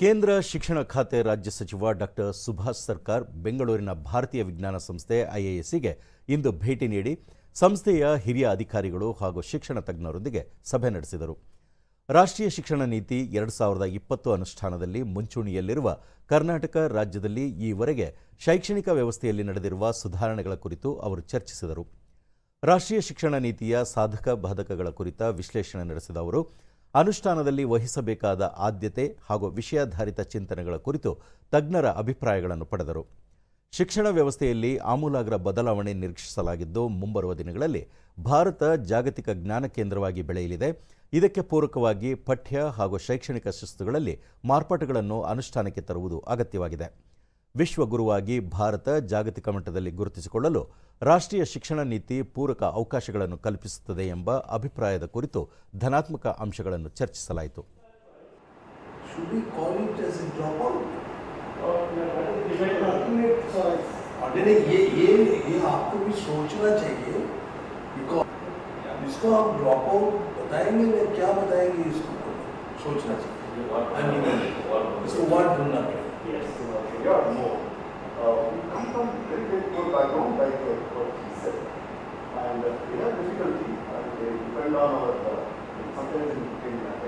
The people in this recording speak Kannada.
ಕೇಂದ್ರ ಶಿಕ್ಷಣ ಖಾತೆ ರಾಜ್ಯ ಸಚಿವ ಡಾಕ್ಟರ್ ಸುಭಾಷ್ ಸರ್ಕಾರ್ ಬೆಂಗಳೂರಿನ ಭಾರತೀಯ ವಿಜ್ಞಾನ ಸಂಸ್ಥೆ ಐಎಎಸ್ಸಿಗೆ ಇಂದು ಭೇಟಿ ನೀಡಿ ಸಂಸ್ಥೆಯ ಹಿರಿಯ ಅಧಿಕಾರಿಗಳು ಹಾಗೂ ಶಿಕ್ಷಣ ತಜ್ಞರೊಂದಿಗೆ ಸಭೆ ನಡೆಸಿದರು. ರಾಷ್ಟ್ರೀಯ ಶಿಕ್ಷಣ ನೀತಿ ಎರಡು ಸಾವಿರದ ಇಪ್ಪತ್ತು ಅನುಷ್ಠಾನದಲ್ಲಿ ಮುಂಚೂಣಿಯಲ್ಲಿರುವ ಕರ್ನಾಟಕ ರಾಜ್ಯದಲ್ಲಿ ಈವರೆಗೆ ಶೈಕ್ಷಣಿಕ ವ್ಯವಸ್ಥೆಯಲ್ಲಿ ನಡೆದಿರುವ ಸುಧಾರಣೆಗಳ ಕುರಿತು ಅವರು ಚರ್ಚಿಸಿದರು. ರಾಷ್ಟ್ರೀಯ ಶಿಕ್ಷಣ ನೀತಿಯ ಸಾಧಕ ಬಾಧಕಗಳ ಕುರಿತ ವಿಶ್ಲೇಷಣೆ ನಡೆಸಿದ ಅವರು ಅನುಷ್ಠಾನದಲ್ಲಿ ವಹಿಸಬೇಕಾದ ಆದ್ಯತೆ ಹಾಗೂ ವಿಷಯಾಧಾರಿತ ಚಿಂತನೆಗಳ ಕುರಿತು ತಜ್ಞರ ಅಭಿಪ್ರಾಯಗಳನ್ನು ಪಡೆದರು. ಶಿಕ್ಷಣ ವ್ಯವಸ್ಥೆಯಲ್ಲಿ ಆಮೂಲಾಗ್ರ ಬದಲಾವಣೆ ನಿರೀಕ್ಷಿಸಲಾಗಿದ್ದು, ಮುಂಬರುವ ದಿನಗಳಲ್ಲಿ ಭಾರತ ಜಾಗತಿಕ ಜ್ಞಾನ ಕೇಂದ್ರವಾಗಿ ಬೆಳೆಯಲಿದೆ. ಇದಕ್ಕೆ ಪೂರಕವಾಗಿ ಪಠ್ಯ ಹಾಗೂ ಶೈಕ್ಷಣಿಕ ಶಿಸ್ತುಗಳಲ್ಲಿ ಮಾರ್ಪಾಟುಗಳನ್ನು ಅನುಷ್ಠಾನಕ್ಕೆ ತರುವುದು ಅಗತ್ಯವಾಗಿದೆ. ವಿಶ್ವಗುರುವಾಗಿ ಭಾರತ ಜಾಗತಿಕ ಮಟ್ಟದಲ್ಲಿ ಗುರುತಿಸಿಕೊಳ್ಳಲು ರಾಷ್ಟ್ರೀಯ ಶಿಕ್ಷಣ ನೀತಿ ಪೂರಕ ಅವಕಾಶಗಳನ್ನು ಕಲ್ಪಿಸುತ್ತದೆ ಎಂಬ ಅಭಿಪ್ರಾಯದ ಕುರಿತು ಧನಾತ್ಮಕ ಅಂಶಗಳನ್ನು ಚರ್ಚಿಸಲಾಯಿತು Should we call it as a dropout? और नहीं ये ये ये आपको भी सोचना चाहिए बिकॉज इसको हम ड्रॉप आउट बताएंगे या क्या बताएंगे इसको सोचना चाहिए I mean, इसको वर्ड ढूंढना पड़ेगा Yes, yeah, no. Uh, we come very, very poor background, like uh, what he said. And uh, we have difficulty, and they depend on our, uh, sometimes in, in uh,